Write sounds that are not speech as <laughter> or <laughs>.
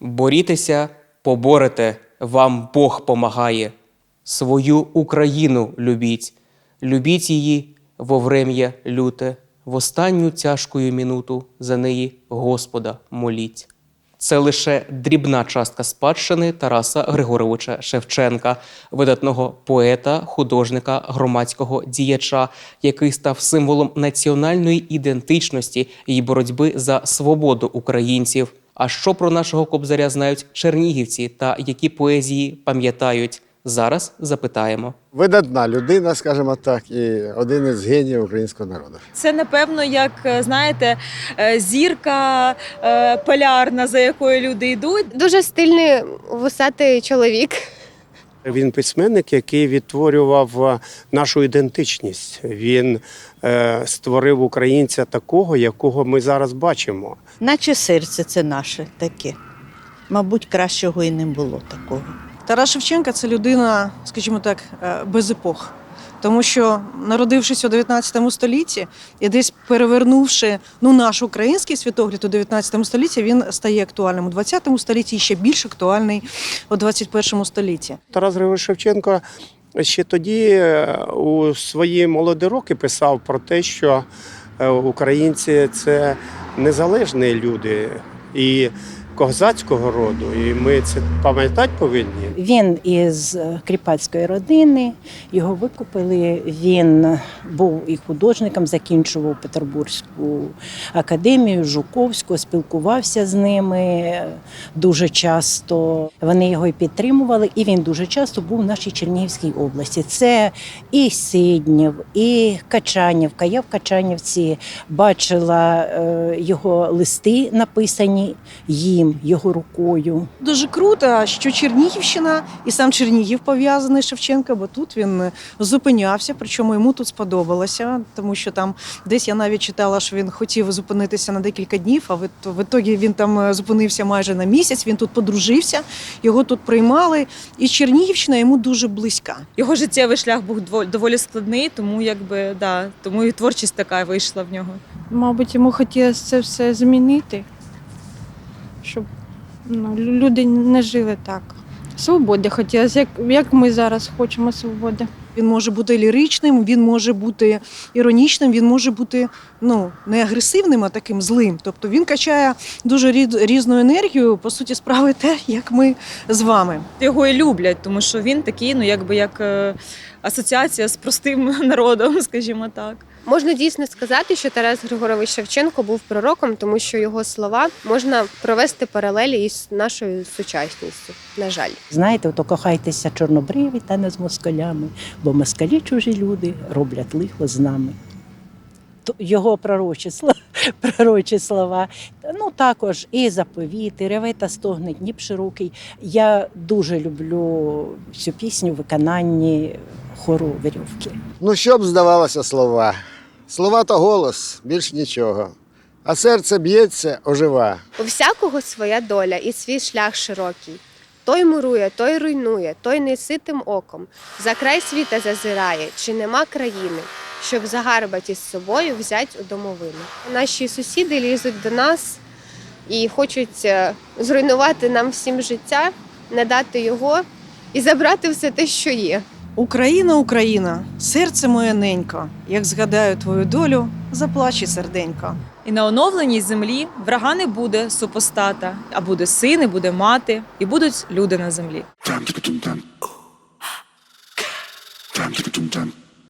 Борітеся, поборете, вам Бог помагає. Свою Україну любіть, любіть її во врем'я люте, в останню тяжкою минуту за неї Господа моліть. Це лише дрібна частка спадщини Тараса Григоровича Шевченка, видатного поета, художника, громадського діяча, який став символом національної ідентичності і боротьби за свободу українців. А що про нашого кобзаря знають чернігівці та які поезії пам'ятають? Зараз запитаємо. Видатна людина, скажімо так, і один із геніїв українського народу. Це напевно, як е, знаєте, е, зірка е, полярна, за якою люди йдуть. Дуже стильний вусатий чоловік. Він письменник, який відтворював е, нашу ідентичність. Він е, створив українця такого, якого ми зараз бачимо. Наче серце це наше таке. Мабуть, кращого і не було такого. Тарас Шевченка це людина, скажімо так, е, без епох. Тому що, народившись у 19 столітті і десь перевернувши ну, наш український світогляд у 19 столітті, він стає актуальним у 20 столітті і ще більш актуальний у 21 столітті. Тарас Григорович Шевченко ще тоді е, у свої молоді роки писав про те, що е, українці це незалежні люди і козацького роду, і ми це пам'ятати повинні. Він із е, кріпацької родини, його викупили. Він був і художником, закінчував Петербурзьку академію, Жуковську, спілкувався з ними дуже часто. Вони його і підтримували, і він дуже часто був в нашій Чернігівській області. Це і Сиднів, і Качанівка. Я в Качанівці бачила е, його листи, написані їм, його рукою. Дуже круто, що Чернігівщина і сам Чернігів пов'язаний Шевченка, бо тут він зупинявся, причому йому тут сподобалося, тому що там десь я навіть читала, що він хотів зупинитися на декілька днів, а в, в ітогі він там е, зупинився майже на місяць. Він тут подружився, його тут приймали. І Чернігівщина йому дуже близька. Його життєвий шлях був доволі складний, тому якби да, тому і творчість така вийшла в нього. Мабуть, йому хотілося це все змінити, щоб ну, люди не жили так. Свободи хотілося, як, як ми зараз хочемо свободи. Він може бути ліричним, він може бути іронічним, він може бути ну не агресивним, а таким злим. Тобто він качає дуже рід- різну енергію, по суті, справи те, як ми з вами. Його і люблять, тому що він такий, ну якби як е, асоціація з простим <laughs> народом, скажімо так. Можна дійсно сказати, що Тарас Григорович Шевченко був пророком, тому що його слова можна провести паралелі із нашою сучасністю. На жаль. Знаєте, ото кохайтеся чорнобриві та не з москалями, бо москалі чужі люди роблять лихо з нами. То Його пророчі слова, <laughs> пророчі слова. Ну також і заповіти, реве та стогне Дніп широкий. Я дуже люблю цю пісню в виконанні хору Верьовки. Ну, що б здавалося слова? Слова то голос, більш нічого. А серце б'ється, ожива. У всякого своя доля і свій шлях широкий. Той мурує, той руйнує, той неситим оком. За край світа зазирає, чи нема країни, щоб загарбать із собою взять у домовину. Наші сусіди лізуть до нас і хочуть е, зруйнувати нам всім життя, не дати його і забрати все те, що є. Україна, Україна, серце моє ненько. Як згадаю твою долю, заплаче серденько. І на оновленій землі врага не буде супостата, а буде син, і буде мати, і будуть люди на землі.